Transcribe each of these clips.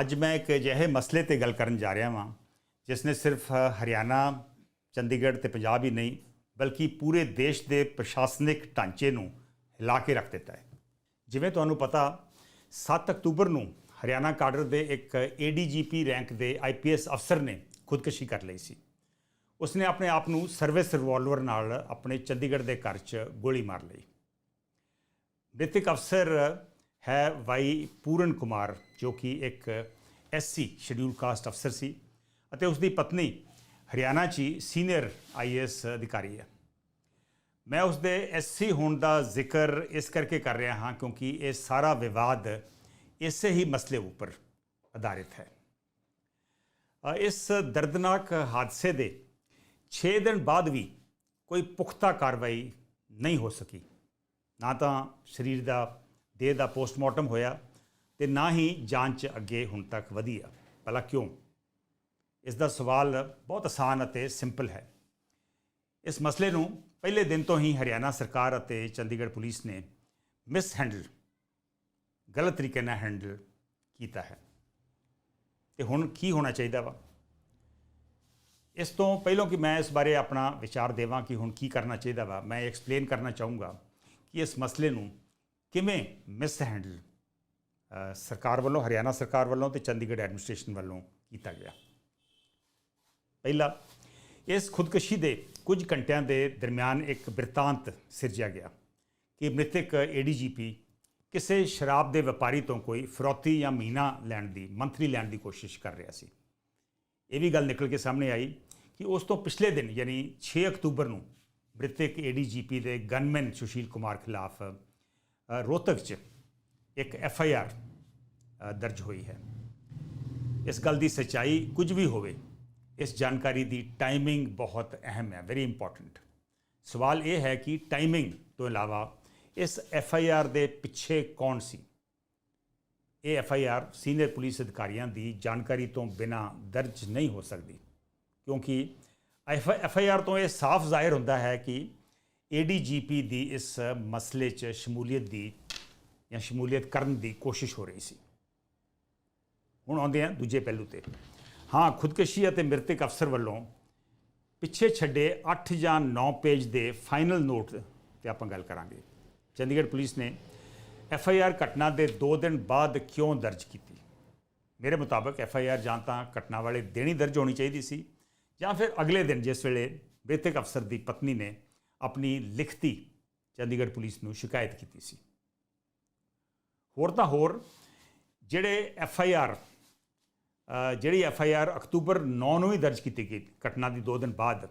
ਅੱਜ ਮੈਂ ਇੱਕ ਅਜਿਹੇ ਮਸਲੇ ਤੇ ਗੱਲ ਕਰਨ ਜਾ ਰਿਹਾ ਹਾਂ ਜਿਸ ਨੇ ਸਿਰਫ ਹਰਿਆਣਾ, ਚੰਡੀਗੜ੍ਹ ਤੇ ਪੰਜਾਬ ਹੀ ਨਹੀਂ, ਬਲਕਿ ਪੂਰੇ ਦੇਸ਼ ਦੇ ਪ੍ਰਸ਼ਾਸਨਿਕ ਢਾਂਚੇ ਨੂੰ ਹਿਲਾ ਕੇ ਰੱਖ ਦਿੱਤਾ ਹੈ। ਜਿਵੇਂ ਤੁਹਾਨੂੰ ਪਤਾ 7 ਅਕਤੂਬਰ ਨੂੰ ਹਰਿਆਣਾ ਕਾਡਰ ਦੇ ਇੱਕ ਏਡੀਜੀਪੀ ਰੈਂਕ ਦੇ ਆਈਪੀਐਸ ਅਫਸਰ ਨੇ ਖੁਦਕਸ਼ੀ ਕਰ ਲਈ ਸੀ। ਉਸਨੇ ਆਪਣੇ ਆਪ ਨੂੰ ਸਰਵਿਸ ਰਿਵਾਲਵਰ ਨਾਲ ਆਪਣੇ ਚੰਡੀਗੜ੍ਹ ਦੇ ਘਰ 'ਚ ਗੋਲੀ ਮਾਰ ਲਈ। ਮ੍ਰਿਤਕ ਅਫਸਰ ਹੈ ਵਾਈ ਪੂਰਨ ਕੁਮਾਰ, ਜੋ ਕਿ ਇੱਕ ਐਸਸੀ ਸ਼ਡਿਊਲ ਕਾਸਟ ਅਫਸਰ ਸੀ ਅਤੇ ਉਸ ਦੀ ਪਤਨੀ ਹਰਿਆਣਾ 'ਚ ਹੀ ਸੀਨੀਅਰ ਆਈਐਸ ਅਧਿਕਾਰੀ ਹੈ। ਮੈਂ ਉਸ ਦੇ ਐਸਸੀ ਹੋਣ ਦਾ ਜ਼ਿਕਰ ਇਸ ਕਰਕੇ ਕਰ ਰਿਹਾ ਹਾਂ ਕਿਉਂਕਿ ਇਹ ਸਾਰਾ ਵਿਵਾਦ ਇਸੇ ਹੀ ਮਸਲੇ ਉੱਪਰ ਆਧਾਰਿਤ ਹੈ। ਇਸ ਦਰਦਨਾਕ ਹਾਦਸੇ ਦੇ 6 ਦਿਨ ਬਾਅਦ ਵੀ ਕੋਈ ਪੁਖਤਾ ਕਾਰਵਾਈ ਨਹੀਂ ਹੋ ਸਕੀ। ਨਾ ਤਾਂ ਸਰੀਰ ਦਾ ਦੇਹ ਦਾ ਪੋਸਟਮਾਰਟਮ ਹੋਇਆ ਤੇ ਨਾ ਹੀ ਜਾਂਚ ਅੱਗੇ ਹੁਣ ਤੱਕ ਵਧੀ ਆ ਭਲਾ ਕਿਉਂ? ਇਸ ਦਾ ਸਵਾਲ ਬਹੁਤ ਆਸਾਨ ਅਤੇ ਸਿੰਪਲ ਹੈ। ਇਸ ਮਸਲੇ ਨੂੰ ਪਹਿਲੇ ਦਿਨ ਤੋਂ ਹੀ ਹਰਿਆਣਾ ਸਰਕਾਰ ਅਤੇ ਚੰਡੀਗੜ੍ਹ ਪੁਲਿਸ ਨੇ ਮਿਸ ਹੈਂਡਲ ਗਲਤ ਤਰੀਕੇ ਨਾਲ ਹੈਂਡਲ ਕੀਤਾ ਹੈ। ਤੇ ਹੁਣ ਕੀ ਹੋਣਾ ਚਾਹੀਦਾ ਵਾ? ਇਸ ਤੋਂ ਪਹਿਲਾਂ ਕਿ ਮੈਂ ਇਸ ਬਾਰੇ ਆਪਣਾ ਵਿਚਾਰ ਦੇਵਾਂ ਕਿ ਹੁਣ ਕੀ ਕਰਨਾ ਚਾਹੀਦਾ ਵਾ, ਮੈਂ ਐਕਸਪਲੇਨ ਕਰਨਾ ਚਾਹੂੰਗਾ ਕਿ ਇਸ ਮਸਲੇ ਨੂੰ ਕਿਵੇਂ ਮਿਸਹੈਂਡਲ ਸਰਕਾਰ ਵੱਲੋਂ, ਹਰਿਆਣਾ ਸਰਕਾਰ ਵੱਲੋਂ ਤੇ ਚੰਡੀਗੜ੍ਹ ਐਡਮਿਨਿਸਟ੍ਰੇਸ਼ਨ ਵੱਲੋਂ ਕੀਤਾ ਗਿਆ? ਪਹਿਲਾ, ਇਸ ਖੁਦਕਸ਼ੀ ਦੇ ਕੁਝ ਘੰਟਿਆਂ ਦੇ ਦਰਮਿਆਨ ਇੱਕ ਬਿਰਤਾਂਤ ਸਿਰਜਿਆ ਗਿਆ ਕਿ ਮ੍ਰਿਤਕ ਏਡੀਜੀਪੀ ਕਿਸੇ ਸ਼ਰਾਬ ਦੇ ਵਪਾਰੀ ਤੋਂ ਕੋਈ ਫਰੋਤੀ ਜਾਂ ਮਹੀਨਾ ਲੈਣ ਦੀ, ਮੰਥਲੀ ਲੈਣ ਦੀ ਕੋਸ਼ਿਸ਼ ਕਰ ਰਿਹਾ ਸੀ। ਇਹ ਵੀ ਗੱਲ ਨਿਕਲ ਕੇ ਸਾਹਮਣੇ ਆਈ ਕਿ ਉਸ ਤੋਂ ਪਿਛਲੇ ਦਿਨ, ਯਾਨੀ 6 ਅਕਤੂਬਰ ਨੂੰ, ਮ੍ਰਿਤਕ ਏਡੀਜੀਪੀ ਦੇ ਗਨਮੈਨ ਸੁਸ਼ੀਲ ਕੁਮਾਰ ਖਿਲਾਫ ਅ, ਰੋਹਤਕ 'ਚ ਇੱਕ ਐਫ ਆਈ ਆਰ ਦਰਜ ਹੋਈ ਹੈ। ਇਸ ਗੱਲ ਦੀ ਸਚਾਈ ਕੁਝ ਵੀ ਹੋਵੇ ਇਸ ਜਾਣਕਾਰੀ ਦੀ ਟਾਈਮਿੰਗ ਬਹੁਤ ਅਹਿਮ ਹੈ ਵੈਰੀ ਇੰਪੋਰਟੈਂਟ ਸਵਾਲ ਇਹ ਹੈ ਕਿ ਟਾਈਮਿੰਗ ਤੋਂ ਇਲਾਵਾ ਇਸ ਐਫ ਆਈ ਆਰ ਦੇ ਪਿੱਛੇ ਕੌਣ ਸੀ? ਇਹ F I R senior police ਅਧਿਕਾਰੀਆਂ ਦੀ ਜਾਣਕਾਰੀ ਤੋਂ ਬਿਨਾਂ ਦਰਜ ਨਹੀਂ ਹੋ ਸਕਦੀ ਕਿਉਂਕਿ ਐਫ ਆਈ ਆਰ ਤੋਂ ਇਹ ਸਾਫ਼ ਜ਼ਾਹਿਰ ਹੁੰਦਾ ਹੈ ਕਿ ਏਡੀਜੀਪੀ ਦੀ ਇਸ ਮਸਲੇ 'ਚ ਸ਼ਮੂਲੀਅਤ ਦੀ ਜਾਂ ਸ਼ਮੂਲੀਅਤ ਕਰਨ ਦੀ ਕੋਸ਼ਿਸ਼ ਹੋ ਰਹੀ ਸੀ। ਹੁਣ ਆਉਂਦੇ ਹਾਂ ਦੂਜੇ ਪਹਿਲੂ ਤੇ। ਹਾਂ, ਖੁਦਕਸ਼ੀ ਅਤੇ ਮ੍ਰਿਤਕ ਅਫਸਰ ਵੱਲੋਂ ਪਿੱਛੇ ਛੱਡੇ 8 ਜਾਂ 9 ਪੇਜ ਦੇ ਫਾਈਨਲ ਨੋਟ ਤੇ ਆਪਾਂ ਗੱਲ ਕਰਾਂਗੇ। ਚੰਡੀਗੜ੍ਹ ਪੁਲਿਸ ਨੇ ਐਫ ਆਈ ਆਰ ਘਟਨਾ ਦੇ 2 ਦਿਨ ਬਾਅਦ ਕਿਉਂ ਦਰਜ ਕੀਤੀ? ਮੇਰੇ ਮੁਤਾਬਕ ਐਫ ਆਈ ਆਰ ਜਾਂ ਤਾਂ ਘਟਨਾ ਵਾਲੇ ਦਿਨ ਹੀ ਦਰਜ ਹੋਣੀ ਚਾਹੀਦੀ ਸੀ ਜਾਂ ਫਿਰ ਅਗਲੇ ਦਿਨ, ਜਿਸ ਵੇਲੇ ਮ੍ਰਿਤਕ ਅਫਸਰ ਦੀ ਪਤਨੀ ਨੇ ਆਪਣੀ ਲਿਖਤੀ ਚੰਡੀਗੜ੍ਹ ਪੁਲਿਸ ਨੂੰ ਸ਼ਿਕਾਇਤ ਕੀਤੀ ਸੀ। ਹੋਰ ਤਾਂ ਹੋਰ, ਜਿਹੜੇ ਐਫ ਆਈ ਆਰ ਜਿਹੜੀ ਐਫ ਆਈ ਆਰ ਅਕਤੂਬਰ 9 ਨੂੰ ਹੀ ਦਰਜ ਕੀਤੀ ਗਈ, ਘਟਨਾ ਦੀ 2 ਦਿਨ ਬਾਅਦ,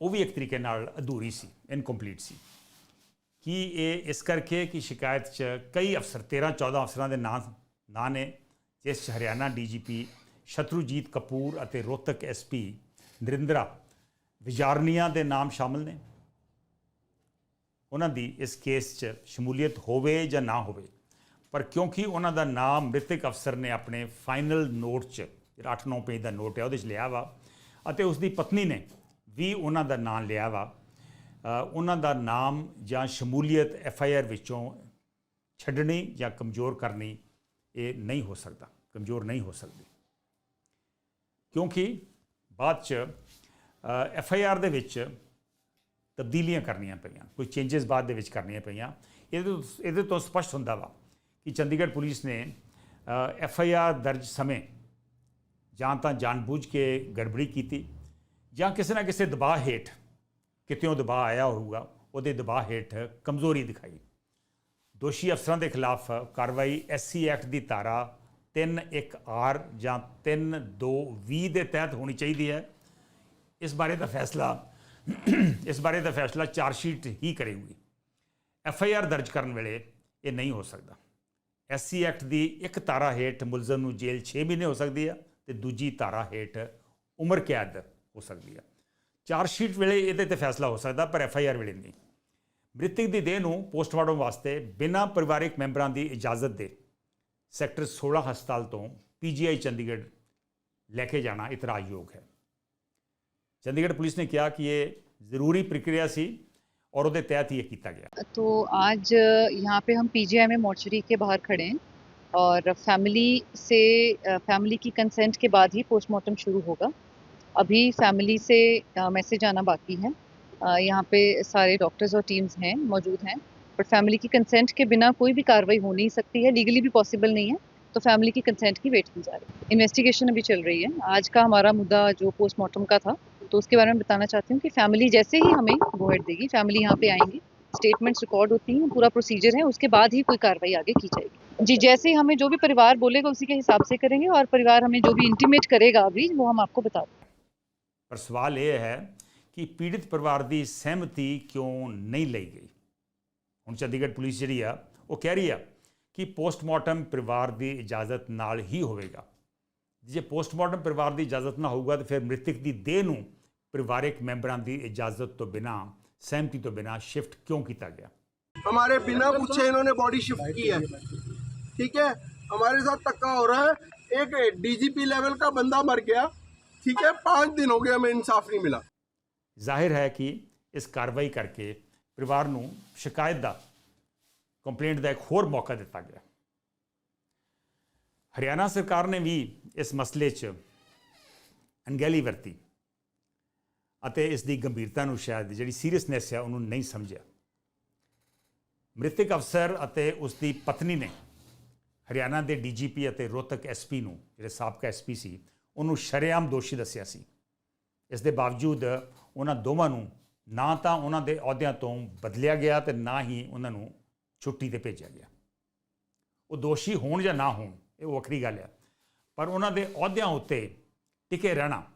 ਉਹ ਵੀ ਇੱਕ ਤਰੀਕੇ ਨਾਲ ਅਧੂਰੀ ਸੀ ਇਨਕੰਪਲੀਟ ਸੀ। ਕੀ ਇਹ ਇਸ ਕਰਕੇ ਕਿ ਸ਼ਿਕਾਇਤ 'ਚ ਕਈ ਅਫਸਰ 13 14 ਅਫਸਰਾਂ ਦੇ ਨਾਂ ਨਾਂ ਨੇ, ਜਿਸ 'ਚ ਹਰਿਆਣਾ ਡੀਜੀਪੀ ਸ਼ਤਰੂਜੀਤ ਕਪੂਰ ਅਤੇ ਰੋਹਤਕ ਐਸਪੀ ਨਰਿੰਦਰਾ ਵਿਜਾਰਨੀਆ ਦੇ ਨਾਮ ਸ਼ਾਮਲ ਨੇ। ਉਹਨਾਂ ਦੀ ਇਸ ਕੇਸ 'ਚ ਸ਼ਮੂਲੀਅਤ ਹੋਵੇ ਜਾਂ ਨਾ ਹੋਵੇ। ਪਰ ਕਿਉਂਕਿ ਉਹਨਾਂ ਦਾ ਨਾਮ ਮ੍ਰਿਤਕ ਅਫਸਰ ਨੇ ਆਪਣੇ ਫਾਈਨਲ ਨੋਟ 'ਚ, ਜਿਹੜਾ 8-9 ਪੇਜ ਦਾ ਨੋਟ ਹੈ, ਉਹਦੇ 'ਚ ਲਿਆ ਵਾ। ਅਤੇ ਉਸ ਦੀ ਪਤਨੀ ਨੇ ਵੀ ਉਹਨਾਂ ਦਾ ਨਾਮ ਲਿਆ ਵਾ। ਉਹਨਾਂ ਦਾ ਨਾਮ ਜਾਂ ਸ਼ਮੂਲੀਅਤ ਐਫ ਆਈ ਆਰ ਵਿੱਚੋਂ ਛੱਡਣੀ ਜਾਂ ਕਮਜ਼ੋਰ ਕਰਨੀ ਇਹ ਨਹੀਂ ਹੋ ਸਕਦਾ, ਕਮਜ਼ੋਰ ਨਹੀਂ ਹੋ ਸਕਦੀ। ਕਿਉਂਕਿ ਬਾਅਦ ਚ ਐਫ ਆਈ ਆਰ ਦੇ ਵਿੱਚ ਤਬਦੀਲੀਆਂ ਕਰਨੀਆਂ ਪਈਆਂ, ਕੋਈ ਚੇਂਜਸ ਬਾਅਦ ਦੇ ਵਿੱਚ ਕਰਨੀਆਂ ਪਈਆਂ। ਇਹਦੇ ਇਹਦੇ ਤੋਂ ਸਪਸ਼ਟ ਹੁੰਦਾ ਵਾ ਕਿ ਚੰਡੀਗੜ੍ਹ ਪੁਲਿਸ ਨੇ ਐਫ ਆਈ ਆਰ ਦਰਜ ਸਮੇਂ ਜਾਂ ਤਾਂ ਜਾਣਬੁੱਝ ਕੇ ਗੜਬੜੀ ਕੀਤੀ ਜਾਂ ਕਿਸੇ ਨਾ ਕਿਸੇ ਦਬਾਅ ਹੇਠ, ਕਿਤੇੋਂ ਦਬਾਅ ਆਇਆ ਹੋਊਗਾ, ਉਹਦੇ ਦਬਾਅ ਹੇਠ ਕਮਜ਼ੋਰੀ ਦਿਖਾਈ। ਦੋਸ਼ੀ ਅਫਸਰਾਂ ਦੇ ਖਿਲਾਫ ਕਾਰਵਾਈ ਐਸਸੀ ਐਕਟ ਦੀ ਧਾਰਾ 31 ਆਰ ਜਾਂ 3220 ਦੇ ਤਹਿਤ ਹੋਣੀ ਚਾਹੀਦੀ ਹੈ। ਇਸ ਬਾਰੇ ਦਾ ਫੈਸਲਾ ਇਸ ਬਾਰੇ ਦਾ ਫੈਸਲਾ ਚਾਰਜ ਸ਼ੀਟ ਹੀ ਕਰੇਗੀ। ਐਫ ਆਈ ਆਰ ਦਰਜ ਕਰਨ ਵੇਲੇ ਇਹ ਨਹੀਂ ਹੋ ਸਕਦਾ। ਐਸਸੀ ਐਕਟ ਦੀ ਇੱਕ ਧਾਰਾ ਹੇਠ ਮੁਲਜ਼ਮ ਨੂੰ ਜੇਲ੍ਹ 6 ਮਹੀਨੇ ਹੋ ਸਕਦੀ ਆ ਤੇ ਦੂਜੀ ਧਾਰਾ ਹੇਠ ਉਮਰ ਕੈਦ ਹੋ ਸਕਦੀ ਆ। ਚਾਰਜ ਸ਼ੀਟ ਵੇਲੇ ਇਹਦੇ ਤੇ ਫੈਸਲਾ ਹੋ ਸਕਦਾ, ਪਰ ਐਫ ਆਈ ਆਰ ਵੇਲੇ ਨਹੀਂ। ਮ੍ਰਿਤਕ ਦੀ ਦੇਹ ਨੂੰ ਪੋਸਟਮਾਰਟਮ ਵਾਸਤੇ ਬਿਨਾਂ ਪਰਿਵਾਰਕ ਮੈਂਬਰਾਂ ਦੀ ਇਜਾਜ਼ਤ ਦੇ ਸੈਕਟਰ 16 ਹਸਪਤਾਲ ਤੋਂ ਪੀਜੀਆਈ ਚੰਡੀਗੜ੍ਹ ਲੈ ਕੇ ਜਾਣਾ ਇਤਰਾਜ਼ਯੋਗ ਹੈ। चंडीगढ़ पुलिस ने ਕਿਹਾ कि ये ज़रूरी प्रक्रिया सी और उसके तहत ये किया गया। तो आज, यहाँ पे हम पीजीआई में मोर्चरी के बाहर खड़े हैं और फैमिली से फैमिली की कंसेंट के बाद ही पोस्टमार्टम शुरू होगा। अभी फैमिली से मैसेज आना बाकी है। यहाँ पे सारे डॉक्टर्स और टीम्स हैं, मौजूद हैं। बट फैमिली की कंसेंट के बिना कोई भी कार्रवाई हो नहीं सकती है। लीगली भी पॉसिबल नहीं है तो फैमिली की कंसेंट की वेट की जा रही है। इन्वेस्टिगेशन अभी चल रही है। आज का हमारा मुद्दा जो पोस्टमार्टम का था तो उसके बारे में बताना चाहती हूँ कि फैमिली जैसे ही हमें गोहेड देगी फैमिली यहाँ पे आएंगी स्टेटमेंट्स रिकॉर्ड होती हैं पूरा प्रोसीजर है उसके बाद ही कोई कार्रवाई आगे की जाएगी जी जैसे ही हमें जो भी परिवार बोलेगा उसी के हिसाब से करेंगे और परिवार हमें जो भी इंटीमेट करेगा अभी वो हम आपको बता देंगे ਪਰ ਸਵਾਲ ਇਹ ਹੈ ਕਿ ਪੀੜਿਤ ਪਰਿਵਾਰ ਦੀ ਸਹਿਮਤੀ ਕਿਉਂ ਨਹੀਂ ਲਈ ਗਈ ਹੁਣ ਚੰਡੀਗੜ੍ਹ ਪੁਲਿਸ ਜਿਹੜੀ ਆ ਉਹ ਕਹਿ ਰਹੀ ਆ ਕਿ ਪੋਸਟਮਾਰਟਮ ਪਰਿਵਾਰ ਦੀ ਇਜਾਜ਼ਤ ਨਾਲ ਹੀ ਹੋਵੇਗਾ ਜੇ ਪੋਸਟਮਾਰਟਮ ਪਰਿਵਾਰ ਦੀ ਇਜਾਜ਼ਤ ਨਾ ਹੋਊਗਾ ਤਾਂ ਫਿਰ ਮ੍ਰਿਤਕ ਦੀ ਦੇਹ ਨੂੰ ਪਰਿਵਾਰਕ ਮੈਂਬਰਾਂ ਦੀ ਇਜਾਜ਼ਤ ਤੋਂ ਬਿਨਾ ਸਹਿਮਤੀ ਤੋਂ ਬਿਨਾ ਸ਼ਿਫਟ ਕਿਉਂ ਕੀਤਾ ਗਿਆ हमारे बिना पूछे इन्होंने बॉडी शिफ्ट की है ठीक है हमारे साथ धक्का हो रहा है एक डीजीपी लेवल का बंदा मर गया ठीक है पाँच दिन हो गए हमें इंसाफ नहीं मिला ਜ਼ਾਹਿਰ ਹੈ ਕਿ ਇਸ ਕਾਰਵਾਈ ਕਰਕੇ ਪਰਿਵਾਰ ਨੂੰ ਸ਼ਿਕਾਇਤ ਦਾ ਕੰਪਲੇਂਟ ਦਾ ਇੱਕ ਹੋਰ ਮੌਕਾ ਦਿੱਤਾ ਗਿਆ ਹਰਿਆਣਾ ਸਰਕਾਰ ਨੇ ਵੀ ਇਸ ਮਸਲੇ 'ਚ ਅਣਗਹਿਲੀ ਵਰਤੀ ਅਤੇ ਇਸ ਦੀ ਗੰਭੀਰਤਾ ਨੂੰ ਸ਼ਾਇਦ ਜਿਹੜੀ ਸੀਰੀਅਸਨੈਸ ਹੈ ਉਹਨੂੰ ਨਹੀਂ ਸਮਝਿਆ। ਮ੍ਰਿਤਕ ਅਫਸਰ ਅਤੇ ਉਸ ਦੀ ਪਤਨੀ ਨੇ ਹਰਿਆਣਾ ਦੇ ਡੀਜੀਪੀ ਅਤੇ ਰੋਹਤਕ ਐਸਪੀ ਨੂੰ, ਜਿਹੜੇ ਸਾਬਕਾ ਐਸਪੀ ਸੀ, ਉਹਨੂੰ ਸ਼ਰੇਆਮ ਦੋਸ਼ੀ ਦੱਸਿਆ ਸੀ। ਇਸ ਦੇ ਬਾਵਜੂਦ ਉਹਨਾਂ ਦੋਵਾਂ ਨੂੰ ਨਾ ਤਾਂ ਉਹਨਾਂ ਦੇ ਅਹੁਦਿਆਂ ਤੋਂ ਬਦਲਿਆ ਗਿਆ ਤੇ ਨਾ ਹੀ ਉਹਨਾਂ ਨੂੰ ਛੁੱਟੀ ਤੇ ਭੇਜਿਆ ਗਿਆ। ਉਹ ਦੋਸ਼ੀ ਹੋਣ ਜਾਂ ਨਾ ਹੋਣ, ਇਹ ਵੱਖਰੀ ਗੱਲ ਹੈ। ਪਰ ਉਹਨਾਂ ਦੇ ਅਹੁਦਿਆਂ ਉੱਤੇ ਟਿਕੇ ਰਹਿਣਾ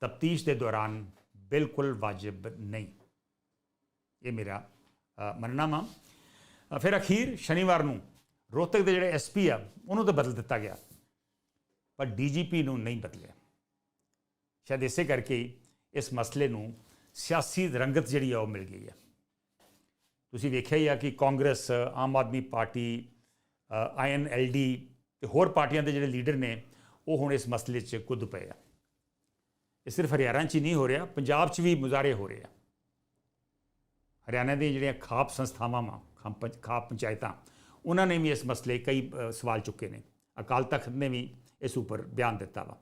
ਤਫਤੀਸ਼ ਦੇ ਦੌਰਾਨ ਬਿਲਕੁਲ ਵਾਜਿਬ ਨਹੀਂ। ਇਹ ਮੇਰਾ ਮੰਨਣਾ ਵਾ। ਫਿਰ ਅਖੀਰ ਸ਼ਨੀਵਾਰ ਨੂੰ ਰੋਹਤਕ ਦੇ ਜਿਹੜੇ ਐਸਪੀ ਆ, ਉਹਨੂੰ ਤਾਂ ਬਦਲ ਦਿੱਤਾ ਗਿਆ। ਪਰ ਡੀਜੀਪੀ ਨੂੰ ਨਹੀਂ ਬਦਲਿਆ। ਸ਼ਾਇਦ ਇਸੇ ਕਰਕੇ ਇਸ ਮਸਲੇ ਨੂੰ ਸਿਆਸੀ ਰੰਗਤ ਜਿਹੜੀ ਆ, ਉਹ ਮਿਲ ਗਈ ਆ। ਤੁਸੀਂ ਵੇਖਿਆ ਹੀ ਆ ਕਿ ਕਾਂਗਰਸ, ਆਮ ਆਦਮੀ ਪਾਰਟੀ ਆਈਐਨਐਲਡੀ ਤੇ ਹੋਰ ਪਾਰਟੀਆਂ ਦੇ ਜਿਹੜੇ ਲੀਡਰ ਨੇ, ਉਹ ਹੁਣ ਇਸ ਮਸਲੇ 'ਚ ਕੁੱਦ ਪਏ ਆ। ਇਹ ਸਿਰਫ ਹਰਿਆਣਾ 'ਚ ਹੀ ਨਹੀਂ ਹੋ ਰਿਹਾ, ਪੰਜਾਬ 'ਚ ਵੀ ਮੁਜ਼ਾਹਰੇ ਹੋ ਰਹੇ ਆ। ਹਰਿਆਣਾ ਦੀਆਂ ਜਿਹੜੀਆਂ ਖਾਪ ਸੰਸਥਾਵਾਂ ਵਾ, ਖਾਪ ਪੰਚ- ਖਾਪ ਪੰਚਾਇਤਾਂ, ਉਹਨਾਂ ਨੇ ਵੀ ਇਸ ਮਸਲੇ ਕਈ ਸਵਾਲ ਚੁੱਕੇ ਨੇ। ਅਕਾਲ ਤਖਤ ਨੇ ਵੀ ਇਸ ਉੱਪਰ ਬਿਆਨ ਦਿੱਤਾ ਵਾ।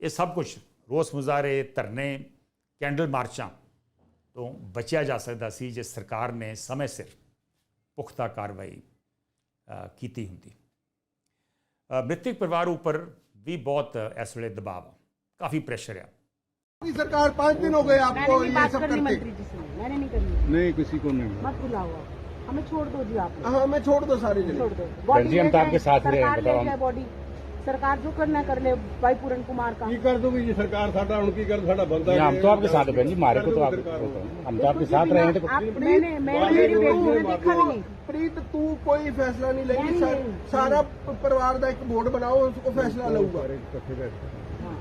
ਇਹ ਸਭ ਕੁਝ ਰੋਸ ਮੁਜ਼ਾਹਰੇ, ਧਰਨੇ, ਕੈਂਡਲ ਮਾਰਚਾਂ ਤੋਂ ਬਚਿਆ ਜਾ ਸਕਦਾ ਸੀ ਜੇ ਸਰਕਾਰ ਨੇ ਸਮੇਂ ਸਿਰ ਪੁਖਤਾ ਕਾਰਵਾਈ ਕੀਤੀ ਹੁੰਦੀ। ਮ੍ਰਿਤਕ ਪਰਿਵਾਰ ਉੱਪਰ ਵੀ ਬਹੁਤ ਇਸ ਵੇਲੇ ਦਬਾਅ ਆ ਕਾਫੀ ਪ੍ਰੈਸ਼ਰ ਆ की सरकार पाँच दिन हो गए मैंने आपको नहीं ये बात सब करनी करते मंत्री जी से मैंने नहीं करनी नहीं किसी को नहीं मत बुलाओ आप हमें छोड़ दो जी आप हाँ मैं छोड़ दो सारे जने छोड़ दो जी, हम तो आपके साथ रहे हैं, सरकार बताओ ले हम- जाए बॉडी सरकार जो करना है कर ले भाई पूरन कुमार का ਕੀ ਕਰ ਦੋਗੇ ਜੀ ਸਰਕਾਰ ਸਾਡਾ ਹੁਣ ਕੀ ਕਰ ਸਾਡਾ ਬੰਦਾ हम तो आपके साथ हैं बहन जी मारे को तो आप हम तो आपके साथ रहे हैं तो आप मैंने मैंने मेरी बेटी ने देखा भी नहीं ਪ੍ਰੀਤ ਤੂੰ ਕੋਈ ਫੈਸਲਾ ਨਹੀਂ ਲੈਂਦੀ ਨਹੀਂ, ਸਾ- ਨਹੀਂ। ਸਾਰਾ ਪ- ਪਰਿਵਾਰ ਦਾ ਇੱਕ ਬੋਰਡ ਬਣਾਓ ਉਸ ਕੋ ਫੈਸਲਾ ਲਊਗਾ ਇਕੱਠੇ ਬੈਠ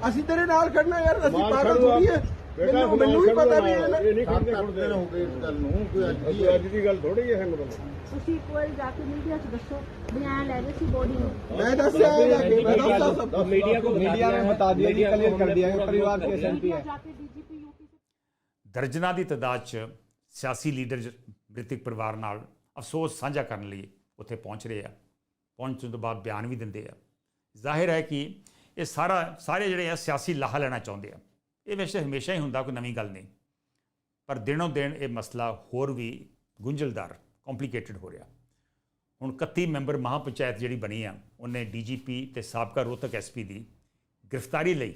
ਅਸੀਂ ਤੇਰੇ ਨਾਲ ਖੜਨਾ ਯਾਰ ਅਸੀਂ ਪਾਗਲ ਥੋੜੀ ਐ ਮੈਨੂੰ ਵੀ ਪਤਾ ਵੀ ਇਹ ਨਹੀਂ ਖੜਦੇ ਖੜਦੇ ਹੋ ਇਸ ਗੱਲ ਨੂੰ ਕੋਈ ਅੱਜ ਦੀ ਅੱਜ ਦੀ ਗੱਲ ਥੋੜੀ ਐ ਸਾਨੂੰ ਤੁਸੀਂ ਕੋਲ ਜਾ ਕੇ ਮੀਡੀਆ 'ਚ ਦੱਸੋ ਬਿਆਨ ਲੈ ਰਹੇ ਸੀ ਬੋਡੀ ਨੂੰ। ਮੈਂ ਦੱਸਿਆ ਜਾ ਕੇ ਮੈਂ ਸਭ ਮੀਡੀਆ ਕੋ ਮੀਡੀਆ ਨੇ ਬਤਾ ਦਿਆ ਜੀ ਕਲੀਅਰ ਕਰ ਦਿਆ ਕਿ ਪਰਿਵਾਰ ਕੇ ਐਸਐਮਪੀ ਹੈ ਦਰਜਨਾ ਦੀ ਤਦਾਦ 'ਚ ਸਿਆਸੀ ਲੀਡਰ ਮ੍ਰਿਤਕ ਪਰਿਵਾਰ ਨਾਲ ਅਫਸੋਸ ਸਾਂਝਾ ਕਰਨ ਲਈ ਉੱਥੇ ਪਹੁੰਚ ਰਹੇ ਆ। ਪਹੁੰਚਣ ਤੋਂ ਬਾਅਦ ਬਿਆਨ ਵੀ ਦਿੰਦੇ ਆ। ਜ਼ਾਹਿਰ ਹੈ ਕਿ ਇਹ ਸਾਰਾ, ਸਾਰੇ ਜਿਹੜੇ ਆ ਸਿਆਸੀ ਲਾਹਾ ਲੈਣਾ ਚਾਹੁੰਦੇ ਆ। ਇਹ ਵੈਸੇ ਹਮੇਸ਼ਾ ਹੀ ਹੁੰਦਾ ਕੋਈ ਨਵੀਂ ਗੱਲ ਨਹੀਂ। ਪਰ ਦਿਨੋਂ ਦਿਨ ਇਹ ਮਸਲਾ ਹੋਰ ਵੀ ਗੁੰਝਲਦਾਰ ਕੰਪਲਿਕੇਟਡ ਹੋ ਰਿਹਾ। ਹੁਣ 31 ਮੈਂਬਰ ਮਹਾਪੰਚਾਇਤ ਜਿਹੜੀ ਬਣੀ ਆ, ਉਹਨੇ ਡੀਜੀਪੀ ਤੇ ਸਾਬਕਾ ਰੋਹਤਕ ਐਸਪੀ ਦੀ ਗ੍ਰਿਫਤਾਰੀ ਲਈ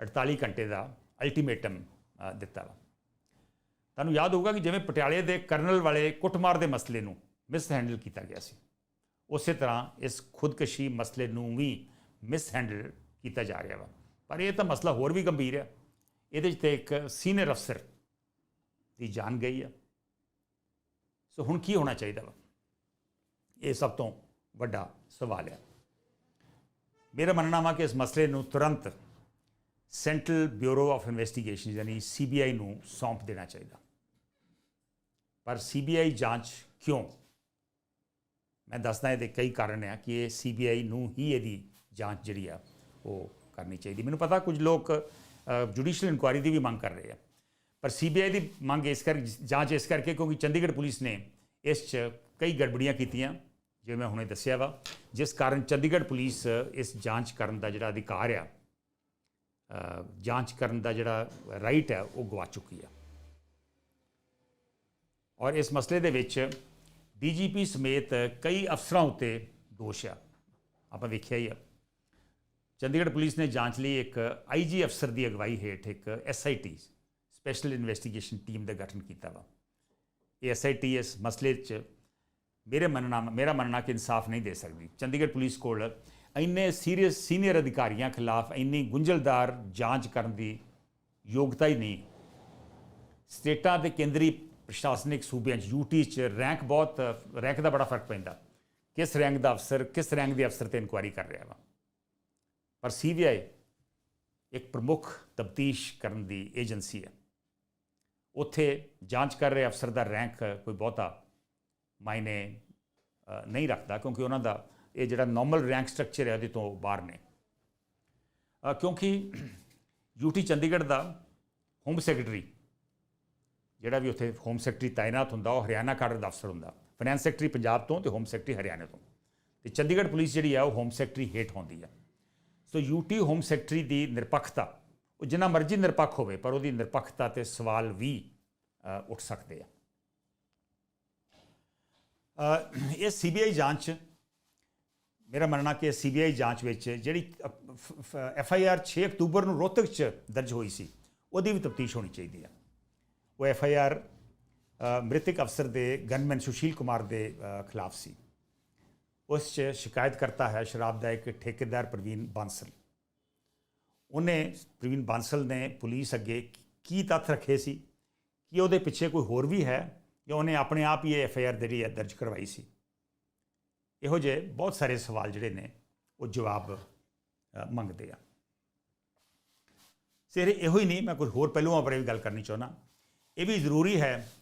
48 ਘੰਟੇ ਦਾ ਅਲਟੀਮੇਟਮ ਦਿੱਤਾ ਵਾ। ਤੁਹਾਨੂੰ ਯਾਦ ਹੋਊਗਾ ਕਿ ਜਿਵੇਂ ਪਟਿਆਲੇ ਦੇ ਕਰਨਲ ਵਾਲੇ ਕੁੱਟਮਾਰ ਦੇ ਮਸਲੇ ਨੂੰ ਮਿਸ ਹੈਂਡਲ ਕੀਤਾ ਗਿਆ ਸੀ। ਉਸੇ ਤਰ੍ਹਾਂ ਇਸ ਖੁਦਕਸ਼ੀ ਮਸਲੇ ਨੂੰ ਵੀ ਮਿਸਹੈਂਡਲ ਕੀਤਾ ਜਾ ਰਿਹਾ ਵਾ। ਪਰ ਇਹ ਤਾਂ ਮਸਲਾ ਹੋਰ ਵੀ ਗੰਭੀਰ ਹੈ ਇਹਦੇ 'ਚ ਤੇ ਇੱਕ ਸੀਨੀਅਰ ਅਫਸਰ ਦੀ ਜਾਨ ਗਈ ਆ। ਸੋ ਹੁਣ ਕੀ ਹੋਣਾ ਚਾਹੀਦਾ ਵਾ? ਇਹ ਸਭ ਤੋਂ ਵੱਡਾ ਸਵਾਲ ਹੈ ਮੇਰਾ ਮੰਨਣਾ ਵਾ ਕਿ ਇਸ ਮਸਲੇ ਨੂੰ ਤੁਰੰਤ ਸੈਂਟਰਲ ਬਿਊਰੋ ਆਫ ਇਨਵੈਸਟੀਗੇਸ਼ਨ ਯਾਨੀ ਸੀਬੀਆਈ ਨੂੰ ਸੌਂਪ ਦੇਣਾ ਚਾਹੀਦਾ। ਪਰ ਸੀਬੀਆਈ ਜਾਂਚ ਕਿਉਂ? ਮੈਂ ਦੱਸਦਾ ਇਹਦੇ ਕਈ ਕਾਰਨ ਆ ਕਿ ਇਹ ਸੀਬੀਆਈ ਨੂੰ ਹੀ ਇਹਦੀ ਜਾਂਚ ਜਿਹੜੀ ਆ, ਉਹ ਕਰਨੀ ਚਾਹੀਦੀ। ਮੈਨੂੰ ਪਤਾ ਕੁਝ ਲੋਕ ਜੁਡੀਸ਼ੀਅਲ ਇਨਕੁਆਇਰੀ ਦੀ ਵੀ ਮੰਗ ਕਰ ਰਹੇ ਆ। ਪਰ ਸੀਬੀਆਈ ਦੀ ਮੰਗ ਇਸ ਕਰ ਜਾਂਚ ਇਸ ਕਰਕੇ ਕਿਉਂਕਿ ਚੰਡੀਗੜ੍ਹ ਪੁਲਿਸ ਨੇ ਇਸ 'ਚ ਕਈ ਗੜਬੜੀਆਂ ਕੀਤੀਆਂ, ਜਿਵੇਂ ਮੈਂ ਹੁਣੇ ਦੱਸਿਆ ਵਾ, ਜਿਸ ਕਾਰਨ ਚੰਡੀਗੜ੍ਹ ਪੁਲਿਸ ਇਸ ਜਾਂਚ ਕਰਨ ਦਾ ਜਿਹੜਾ ਅਧਿਕਾਰ ਆ ਜਾਂਚ ਕਰਨ ਦਾ ਜਿਹੜਾ ਰਾਈਟ ਹੈ ਉਹ ਗਵਾ ਚੁੱਕੀ ਆ। ਔਰ ਇਸ ਮਸਲੇ ਦੇ ਵਿੱਚ ਡੀਜੀਪੀ ਸਮੇਤ ਕਈ ਅਫਸਰਾਂ ਉੱਤੇ ਦੋਸ਼ ਆ। ਆਪਾਂ ਵੇਖਿਆ ਹੀ ਆ। ਚੰਡੀਗੜ੍ਹ ਪੁਲਿਸ ਨੇ ਜਾਂਚ ਲਈ ਇੱਕ ਆਈਜੀ ਅਫਸਰ ਦੀ ਅਗਵਾਈ ਹੇਠ ਇੱਕ ਐਸਆਈਟੀ ਸਪੈਸ਼ਲ ਇਨਵੈਸਟੀਗੇਸ਼ਨ ਟੀਮ ਦਾ ਗਠਨ ਕੀਤਾ ਵਾ। ਇਹ ਐਸਆਈਟੀ ਇਸ ਮਸਲੇ 'ਚ ਮੇਰੇ ਮੰਨਣਾ ਮੇਰਾ ਮੰਨਣਾ ਕਿ ਇਨਸਾਫ ਨਹੀਂ ਦੇ ਸਕਦੀ। ਚੰਡੀਗੜ੍ਹ ਪੁਲਿਸ ਕੋਲ ਇੰਨੇ ਸੀਰੀਅਸ ਸੀਨੀਅਰ ਅਧਿਕਾਰੀਆਂ ਖਿਲਾਫ ਇੰਨੀ ਗੁੰਝਲਦਾਰ ਜਾਂਚ ਕਰਨ ਦੀ ਯੋਗਤਾ ਹੀ ਨਹੀਂ। ਸਟੇਟਾਂ ਤੇ ਕੇਂਦਰੀ ਪ੍ਰਸ਼ਾਸਨਿਕ ਸੂਬਿਆਂ 'ਚ ਯੂਟੀ 'ਚ ਰੈਂਕ ਬਹੁਤ ਰੈਂਕ ਦਾ ਬੜਾ ਫ਼ਰਕ ਪੈਂਦਾ। ਕਿਸ ਰੈਂਕ ਦਾ ਅਫਸਰ ਕਿਸ ਰੈਂਕ ਦੇ ਅਫਸਰ ਤੇ ਇਨਕੁਆਇਰੀ ਕਰ ਰਿਹਾ ਵਾ? ਪਰ ਸੀਬੀਆਈ ਇੱਕ ਪ੍ਰਮੁੱਖ ਤਫਤੀਸ਼ ਕਰਨ ਦੀ ਏਜੰਸੀ ਹੈ। ਉੱਥੇ ਜਾਂਚ ਕਰ ਰਹੇ ਅਫਸਰ ਦਾ ਰੈਂਕ ਕੋਈ ਬਹੁਤਾ ਮਾਇਨੇ ਨਹੀਂ ਰੱਖਦਾ ਕਿਉਂਕਿ ਉਹਨਾਂ ਦਾ ਇਹ ਜਿਹੜਾ ਨਾਰਮਲ ਰੈਂਕ ਸਟਰਕਚਰ ਹੈ ਉਹਦੇ ਤੋਂ ਬਾਹਰ ਨੇ। ਅ, ਕਿਉਂਕਿ ਯੂਟੀ ਚੰਡੀਗੜ੍ਹ ਦਾ ਹੋਮ ਸੈਕਟਰੀ ਜਿਹੜਾ ਵੀ ਉੱਥੇ ਹੋਮ ਸੈਕਟਰੀ ਤਾਇਨਾਤ ਹੁੰਦਾ ਉਹ ਹਰਿਆਣਾ ਕਾਡਰ ਦਾ ਅਫਸਰ ਹੁੰਦਾ। ਫਾਈਨੈਂਸ ਸੈਕਟਰੀ ਪੰਜਾਬ ਤੋਂ ਤੇ ਹੋਮ ਸੈਕਟਰੀ ਹਰਿਆਣਾ ਤੋਂ। ਤੇ ਚੰਡੀਗੜ੍ਹ ਪੁਲਿਸ ਜਿਹੜੀ ਆ ਉਹ ਹੋਮ ਸੈਕਟਰੀ ਹੇਠ ਹੁੰਦੀ ਆ ਸੋ ਯੂਟੀ ਹੋਮ ਸੈਕਟਰੀ ਦੀ ਨਿਰਪੱਖਤਾ ਉਹ ਜਿੰਨਾ ਮਰਜ਼ੀ ਨਿਰਪੱਖ ਹੋਵੇ ਪਰ ਉਹਦੀ ਨਿਰਪੱਖਤਾ ਤੇ ਸਵਾਲ ਵੀ ਉੱਠ ਸਕਦੇ ਆ। ਅ, ਇਹ ਸੀਬੀਆਈ ਜਾਂਚ ਮੇਰਾ ਮੰਨਣਾ ਕਿ ਸੀਬੀਆਈ ਜਾਂਚ ਵਿੱਚ ਜਿਹੜੀ ਐਫ ਆਈ ਆਰ 6 ਅਕਤੂਬਰ ਨੂੰ ਰੋਹਤਕ 'ਚ ਦਰਜ ਹੋਈ ਸੀ ਉਹਦੀ ਵੀ ਤਫਤੀਸ਼ ਹੋਣੀ ਚਾਹੀਦੀ ਆ। ਉਹ ਐਫ ਆਈ ਆਰ ਮ੍ਰਿਤਕ ਅਫਸਰ ਦੇ ਗਨਮੈਨ ਸੁਸ਼ੀਲ ਕੁਮਾਰ ਦੇ ਖਿਲਾਫ ਸੀ। ਉਸ 'ਚ ਸ਼ਿਕਾਇਤ ਕਰਤਾ ਹੈ ਸ਼ਰਾਬ ਦਾ ਇੱਕ ਠੇਕੇਦਾਰ ਪ੍ਰਵੀਨ ਬਾਂਸਲ। ਉਹਨੇ ਪ੍ਰਵੀਨ ਬਾਂਸਲ ਨੇ ਪੁਲਿਸ ਅੱਗੇ ਕੀ ਤੱਥ ਰੱਖੇ ਸੀ? ਕਿ ਉਹਦੇ ਪਿੱਛੇ ਕੋਈ ਹੋਰ ਵੀ ਹੈ? ਜਾਂ ਉਹਨੇ ਆਪਣੇ ਆਪ ਹੀ ਇਹ ਐਫ ਆਈ ਆਰ ਜਿਹੜੀ ਹੈ ਦਰਜ ਕਰਵਾਈ ਸੀ? ਇਹੋ ਜਿਹੇ ਬਹੁਤ ਸਾਰੇ ਸਵਾਲ ਜਿਹੜੇ ਨੇ, ਉਹ ਜਵਾਬ ਮੰਗਦੇ ਆ। ਸਿਰ ਇਹੋ ਹੀ ਨਹੀਂ, ਮੈਂ ਕੁਝ ਹੋਰ ਪਹਿਲੂਆਂ ਬਾਰੇ ਵੀ ਗੱਲ ਕਰਨੀ ਚਾਹੁੰਦਾ। ਇਹ ਵੀ ਜ਼ਰੂਰੀ ਹੈ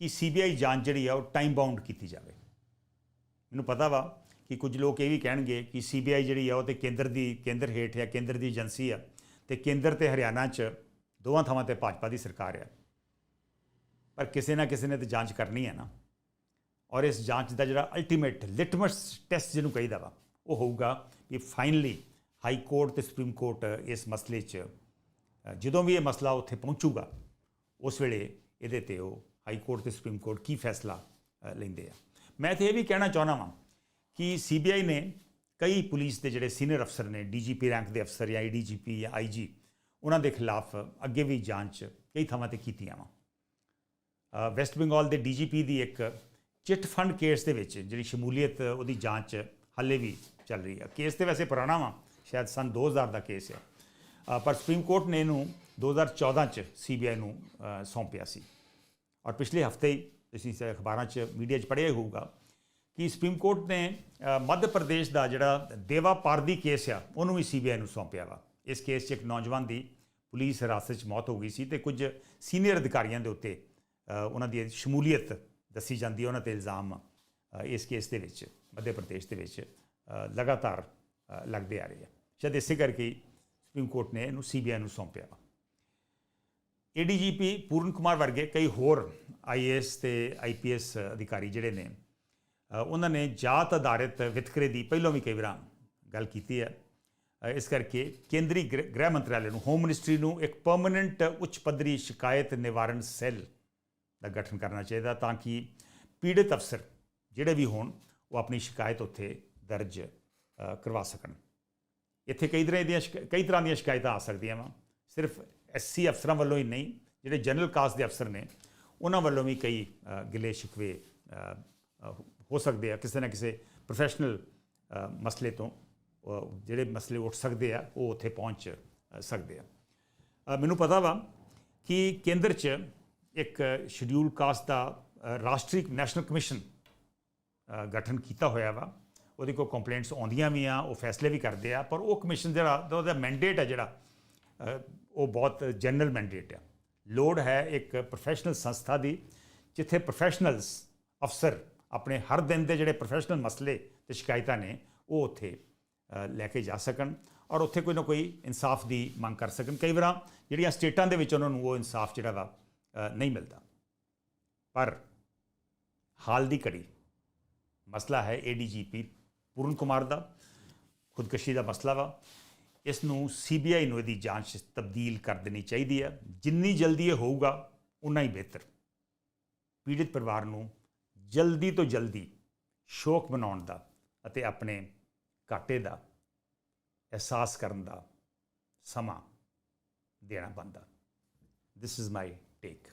ਕਿ ਸੀਬੀਆਈ ਜਾਂਚ ਜਿਹੜੀ ਆ, ਉਹ ਟਾਈਮ ਬਾਉਂਡ ਕੀਤੀ ਜਾਵੇ। ਮੈਨੂੰ ਪਤਾ ਵਾ ਕਿ ਕੁਝ ਲੋਕ ਇਹ ਵੀ ਕਹਿਣਗੇ ਕਿ ਸੀਬੀਆਈ ਜਿਹੜੀ ਆ ਉਹ ਤੇ ਕੇਂਦਰ ਦੀ, ਕੇਂਦਰ ਹੇਠ ਆ ਕੇਂਦਰ ਦੀ ਏਜੰਸੀ ਆ ਤੇ ਕੇਂਦਰ ਤੇ ਹਰਿਆਣਾ 'ਚ ਦੋਵਾਂ ਥਾਵਾਂ ਤੇ ਭਾਜਪਾ ਦੀ ਸਰਕਾਰ ਆ। ਪਰ ਕਿਸੇ ਨਾ ਕਿਸੇ ਨੇ ਤੇ ਜਾਂਚ ਕਰਨੀ ਹੈ ਨਾ। ਔਰ ਇਸ ਜਾਂਚ ਦਾ ਜਿਹੜਾ ਅਲਟੀਮੇਟ ਲਿਟਮਸ ਟੈਸਟ ਜਿਹਨੂੰ ਕਹੀਦਾ ਵਾ, ਉਹ ਹੋਊਗਾ ਕਿ ਫਾਈਨਲੀ ਹਾਈ ਕੋਰਟ ਤੇ ਸੁਪਰੀਮ ਕੋਰਟ ਇਸ ਮਸਲੇ 'ਚ, ਜਦੋਂ ਵੀ ਇਹ ਮਸਲਾ ਉੱਥੇ ਪਹੁੰਚੂਗਾ, ਉਸ ਵੇਲੇ ਇਹਦੇ ਤੇ ਉਹ ਹਾਈ ਕੋਰਟ ਤੇ ਸੁਪਰੀਮ ਕੋਰਟ ਕੀ ਫੈਸਲਾ ਲੈਂਦੇ ਆ। ਮੈਂ ਤੇ ਇਹ ਵੀ ਕਹਿਣਾ ਚਾਹੁੰਦਾ ਵਾਂ ਕਿ ਸੀਬੀਆਈ ਨੇ ਕਈ ਪੁਲਿਸ ਦੇ ਜਿਹੜੇ ਸੀਨੀਅਰ ਅਫਸਰ ਨੇ, ਡੀਜੀਪੀ ਰੈਂਕ ਦੇ ਅਫਸਰ ਜਾਂ ਡੀਜੀਪੀ ਜਾਂ ਆਈਜੀ, ਉਹਨਾਂ ਦੇ ਖਿਲਾਫ ਅੱਗੇ ਵੀ ਜਾਂਚ ਕਈ ਥਾਵਾਂ ਤੇ ਕੀਤੀਆਂ ਵਾ। ਵੈਸਟ ਬੰਗਾਲ ਦੇ ਡੀਜੀਪੀ ਦੀ ਇੱਕ ਚਿੱਟ ਫੰਡ ਕੇਸ ਦੇ ਵਿੱਚ ਜਿਹੜੀ ਸ਼ਮੂਲੀਅਤ ਉਹਦੀ ਜਾਂਚ ਹਾਲੇ ਵੀ ਚੱਲ ਰਹੀ ਹੈ ਕੇਸ ਤੇ ਵੈਸੇ ਪੁਰਾਣਾ ਵਾ, ਸ਼ਾਇਦ ਸਨ 2000 ਦਾ ਕੇਸ ਹੈ ਪਰ ਸੁਪਰੀਮ ਕੋਰਟ ਨੇ ਇਹਨੂੰ 2014 ਚ ਸੀਬੀਆਈ ਨੂੰ ਸੌਂਪਿਆ ਸੀ। ਔਰ ਪਿਛਲੇ ਹਫ਼ਤੇ ਹੀ ਤੁਸੀਂ ਅਖਬਾਰਾਂ 'ਚ ਮੀਡੀਆ 'ਚ ਪੜ੍ਹਿਆ ਹੀ ਹੋਊਗਾ ਕਿ ਸੁਪਰੀਮ ਕੋਰਟ ਨੇ ਮੱਧ ਪ੍ਰਦੇਸ਼ ਦਾ ਜਿਹੜਾ ਦੇਵਾ ਪਾਰਦੀ ਕੇਸ ਆ, ਉਹਨੂੰ ਵੀ ਸੀਬੀਆਈ ਨੂੰ ਸੌਂਪਿਆ ਵਾ। ਇਸ ਕੇਸ 'ਚ ਇੱਕ ਨੌਜਵਾਨ ਦੀ ਪੁਲਿਸ ਹਿਰਾਸਤ 'ਚ ਮੌਤ ਹੋ ਗਈ ਸੀ ਤੇ ਕੁਝ ਸੀਨੀਅਰ ਅਧਿਕਾਰੀਆਂ ਦੇ ਉੱਤੇ ਉਹਨਾਂ ਦੀ ਸ਼ਮੂਲੀਅਤ ਦੱਸੀ ਜਾਂਦੀ ਹੈ, ਉਹਨਾਂ ਤੇ ਇਲਜ਼ਾਮ ਇਸ ਕੇਸ ਦੇ ਵਿੱਚ, ਮੱਧ ਪ੍ਰਦੇਸ਼ ਦੇ ਵਿੱਚ ਲਗਾਤਾਰ ਲੱਗਦੇ ਆ ਰਹੇ ਆ। ਸ਼ਾਇਦ ਇਸੇ ਕਰਕੇ ਸੁਪਰੀਮ ਕੋਰਟ ਨੇ ਇਹਨੂੰ ਸੀਬੀਆਈ ਨੂੰ ਸੌਂਪਿਆ ਵਾ। ਏਡੀਜੀਪੀ ਪੂਰਨ ਕੁਮਾਰ ਵਰਗੇ ਕਈ ਹੋਰ ਆਈਏਐਸ ਤੇ ਆਈਪੀਐਸ ਅਧਿਕਾਰੀ ਜਿਹੜੇ ਨੇ ਉਹਨਾਂ ਨੇ ਜਾਤ ਆਧਾਰਿਤ ਵਿਤਕਰੇ ਦੀ ਪਹਿਲਾਂ ਵੀ ਕਈ ਵਾਰ ਗੱਲ ਕੀਤੀ ਹੈ। ਇਸ ਕਰਕੇ ਕੇਂਦਰੀ ਗ੍ਰਹਿ ਗ੍ਰਹਿ ਮੰਤਰਾਲੇ ਨੂੰ ਹੋਮ ਮਿਨਿਸਟਰੀ ਨੂੰ ਇੱਕ ਪਰਮਨੈਂਟ ਉੱਚ ਪੱਧਰੀ ਸ਼ਿਕਾਇਤ ਨਿਵਾਰਨ ਸੈੱਲ ਦਾ ਗਠਨ ਕਰਨਾ ਚਾਹੀਦਾ ਤਾਂ ਕਿ ਪੀੜਤ ਅਫਸਰ ਜਿਹੜੇ ਵੀ ਹੋਣ ਉਹ ਆਪਣੀ ਸ਼ਿਕਾਇਤ ਉੱਥੇ ਦਰਜ ਕਰਵਾ ਸਕਣ। ਇੱਥੇ ਕਈ ਤਰ੍ਹਾਂ ਦੀਆਂ ਸ਼ਿਕਾ- ਕਈ ਤਰ੍ਹਾਂ ਦੀਆਂ ਸ਼ਿਕਾਇਤਾਂ ਆ ਸਕਦੀਆਂ ਵਾ। ਸਿਰਫ ਐਸਸੀ ਅਫਸਰਾਂ ਵੱਲੋਂ ਹੀ ਨਹੀਂ ਜਿਹੜੇ ਜਨਰਲ ਕਾਸਟ ਦੇ ਅਫਸਰ ਨੇ ਉਹਨਾਂ ਵੱਲੋਂ ਵੀ ਕਈ ਅ, ਗਿਲੇ ਸ਼ਿਕਵੇ ਹੋ ਸਕਦੇ ਆ, ਕਿਸੇ ਨਾ ਕਿਸੇ ਪ੍ਰੋਫੈਸ਼ਨਲ ਮਸਲੇ ਤੋਂ ਜਿਹੜੇ ਮਸਲੇ ਉੱਠ ਸਕਦੇ ਆ, ਉਹ ਉੱਥੇ ਪਹੁੰਚ ਸਕਦੇ ਆ। ਮੈਨੂੰ ਪਤਾ ਵਾ ਕਿ ਕੇਂਦਰ 'ਚ ਇੱਕ ਸ਼ਡਿਊਲ ਕਾਸਟ ਦਾ ਰਾਸ਼ਟਰੀ ਨੈਸ਼ਨਲ ਕਮਿਸ਼ਨ ਗਠਨ ਕੀਤਾ ਹੋਇਆ ਵਾ। ਉਹਦੇ ਕੋਲ ਕੰਪਲੇਂਟਸ ਆਉਂਦੀਆਂ ਵੀ ਆ, ਉਹ ਫੈਸਲੇ ਵੀ ਕਰਦੇ ਆ, ਪਰ ਉਹ ਕਮਿਸ਼ਨ ਜਿਹੜਾ, ਉਹਦਾ ਮੈਂਡੇਟ ਹੈ ਜਿਹੜਾ ਉਹ ਬਹੁਤ ਜਨਰਲ ਮੈਂਡੇਟ ਆ। ਲੋੜ ਹੈ ਇੱਕ ਪ੍ਰੋਫੈਸ਼ਨਲ ਸੰਸਥਾ ਦੀ, ਜਿੱਥੇ ਪ੍ਰੋਫੈਸ਼ਨਲਸ ਅਫਸਰ ਆਪਣੇ ਹਰ ਦਿਨ ਦੇ ਜਿਹੜੇ ਪ੍ਰੋਫੈਸ਼ਨਲ ਮਸਲੇ ਤੇ ਸ਼ਿਕਾਇਤਾਂ ਨੇ, ਉਹ ਉੱਥੇ ਲੈ ਕੇ ਜਾ ਸਕਣ ਔਰ ਉੱਥੇ ਕੋਈ ਨਾ ਕੋਈ ਇਨਸਾਫ ਦੀ ਮੰਗ ਕਰ ਸਕਣ। ਕਈ ਵਾਰਾਂ ਜਿਹੜੀਆਂ ਸਟੇਟਾਂ ਦੇ ਵਿੱਚ ਉਹਨਾਂ ਨੂੰ ਉਹ ਇਨਸਾਫ ਜਿਹੜਾ ਵਾ ਨਹੀਂ ਮਿਲਦਾ। ਪਰ ਹਾਲ ਦੀ ਘੜੀ ਮਸਲਾ ਹੈ ਏਡੀਜੀਪੀ ਪੂਰਨ ਕੁਮਾਰ ਦਾ, ਖੁਦਕਸ਼ੀ ਦਾ ਮਸਲਾ ਵਾ। ਇਸ ਨੂੰ ਸੀਬੀਆਈ ਨੂੰ ਇਹਦੀ ਜਾਂਚ ਤਬਦੀਲ ਕਰ ਦੇਣੀ ਚਾਹੀਦੀ ਹੈ। ਜਿੰਨੀ ਜਲਦੀ ਇਹ ਹੋਊਗਾ, ਉਨਾ ਹੀ ਬਿਹਤਰ। ਪੀੜਿਤ ਪਰਿਵਾਰ ਨੂੰ ਜਲਦੀ ਤੋਂ ਜਲਦੀ ਸ਼ੌਕ ਬਣਾਉਣ ਦਾ ਅਤੇ ਆਪਣੇ ਘਾਟੇ ਦਾ ਅਹਿਸਾਸ ਕਰਨ ਦਾ ਸਮਾਂ ਦੇਣਾ ਬਣਦਾ। This is my take